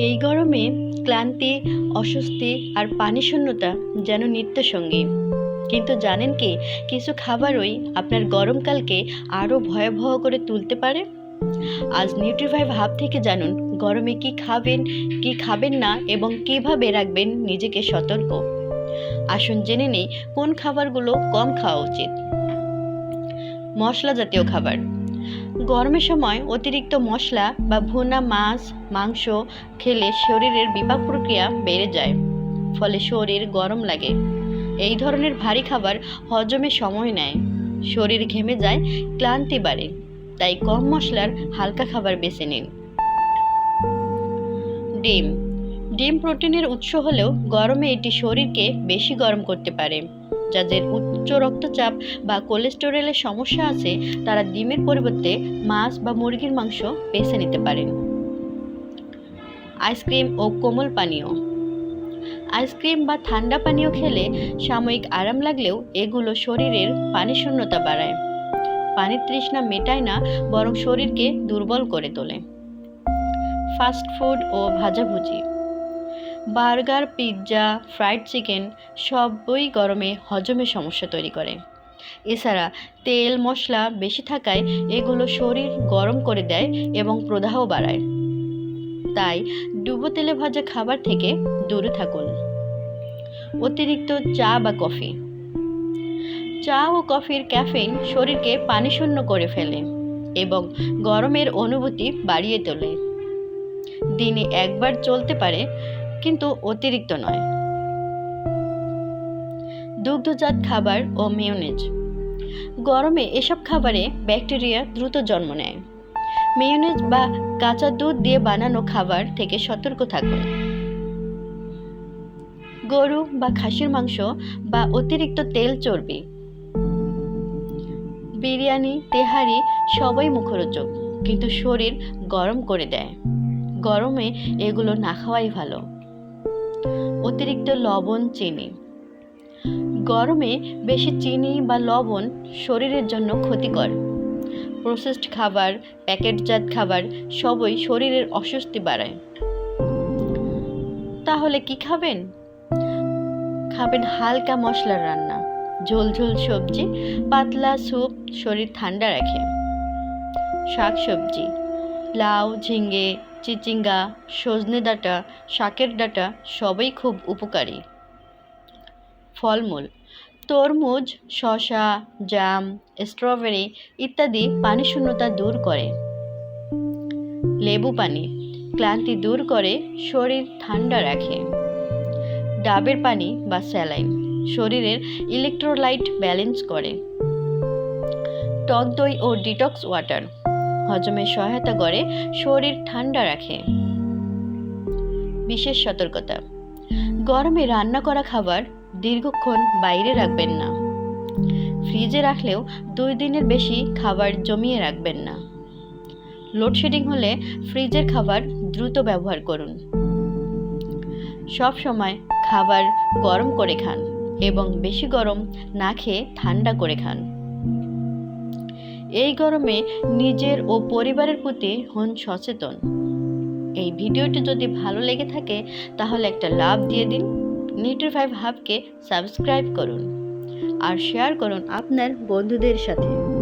এই গরমে ক্লান্তি, অস্বস্তি আর পানি শূন্যতা যেন নিত্যসঙ্গী। কিন্তু জানেন কি, কিছু খাবারই আপনার গরমকালকে আরও ভয়াবহ করে তুলতে পারে? আজ নিউট্রিফাইভ হাব থেকে জানুন, গরমে কি খাবেন কি খাবেন না এবং কীভাবে রাখবেন নিজেকে সতর্ক। আসুন জেনে নেই, কোন খাবারগুলো কম খাওয়া উচিত। মশলা জাতীয় খাবার। গরমের সময় অতিরিক্ত মশলা বা ভুনা মাছ, মাংস খেলে শরীরের বিপাক প্রক্রিয়া বেড়ে যায়, ফলে শরীর গরম লাগে। এই ধরনের ভারী খাবার হজমে সময় নেয়, শরীর ঘেমে যায়, ক্লান্তি বাড়ে, তাই কম মশলার হালকা খাবার বেছে নিন। ডিম ডিম প্রোটিনের উৎস হলেও গরমে এটি শরীরকে বেশি গরম করতে পারে। যাদের উচ্চ রক্তচাপ বা কোলেস্টেরলের সমস্যা আছে, তারা ডিমের পরিবর্তে মাছ বা মুরগির মাংস বেছে নিতে পারেন। আইসক্রিম ও কোমল পানীয়। আইসক্রিম বা ঠান্ডা পানীয় খেলে সাময়িক আরাম লাগলেও এগুলো শরীরের পানি শূন্যতা বাড়ায়। পানির তৃষ্ণা মেটায় না, বরং শরীরকে দুর্বল করে তোলে। ফাস্ট ফুড ও ভাজাভুজি। বার্গার, পিৎজা, ফ্রাইড চিকেন সবই গরমে হজমের সমস্যা তৈরি করে। এছাড়া তেল, মশলা বেশি থাকায় এগুলো শরীর গরম করে দেয় এবং প্রদাহ বাড়ায়। তাই ডুবো তেলে ভাজা খাবার থেকে দূরে থাকুন। অতিরিক্ত চা বা কফি। চা ও কফির ক্যাফেইন শরীরকে পানিশূন্য করে ফেলে এবং গরমের অনুভূতি বাড়িয়ে তোলে। দিনে একবার চলতে পারে কিন্তু অতিরিক্ত নয়। দুগ্ধজাত খাবার ও মেয়োনেজ। গরমে এসব খাবারে ব্যাকটেরিয়া দ্রুত জন্ম নেয়। মেয়োনেজ বা কাঁচা দুধ দিয়ে বানানো খাবার থেকে সতর্ক থাকুন। গরু বা খাসির মাংস বা অতিরিক্ত তেল চর্বি। বিরিয়ানি, তেহারি সবই মুখরোচক, কিন্তু শরীর গরম করে দেয়। গরমে এগুলো না খাওয়াই ভালো। অতিরিক্ত লবণ, চিনি। গরমে বেশি চিনি বা লবণ শরীরের জন্য ক্ষতিকর। প্রসেসড খাবার, প্যাকেটজাত খাবার সবই শরীরের অস্বস্তি বাড়ায়। তাহলে কি খাবেন? খাবেন হালকা মশলার রান্না। ঝোল ঝোল সবজি, পাতলা স্যুপ, শরীর ঠান্ডা রাখে। শাক সবজি লাউ ঝিঙ্গে চিচিঙ্গা, সজনে ডাঁটা, শাকের ডাঁটা সবই খুব উপকারী। ফলমূল, তরমুজ শশা জাম, স্ট্রবেরি ইত্যাদি পানি শূন্যতা দূর করে। লেবু পানি, ক্লান্তি দূর করে, শরীর ঠান্ডা রাখে। ডাবের পানি বা স্যালাইন, শরীরের ইলেকট্রোলাইট ব্যালেন্স করে। টক দই ও ডিটক্স ওয়াটার হজমে সহায়তা করে, শরীর ঠান্ডা রাখে। বিশেষ সতর্কতা, গরমে রান্না করা খাবার দীর্ঘক্ষণ বাইরে রাখবেন না। ফ্রিজে রাখলেও দুই দিনের বেশি খাবার জমিয়ে রাখবেন না। লোডশেডিং হলে ফ্রিজের খাবার দ্রুত ব্যবহার করুন। সব সময় খাবার গরম করে খান এবং বেশি গরম না খেয়ে ঠান্ডা করে খান। এই গরমে নিজের ও পরিবারের প্রতি হন সচেতন। এই ভিডিওটি যদি ভালো লেগে থাকে, তাহলে একটা লাভ দিয়ে দিন। নিউট্রিফাইভ হাবকে সাবস্ক্রাইব করুন। আর শেয়ার করুন আপনার বন্ধুদের সাথে।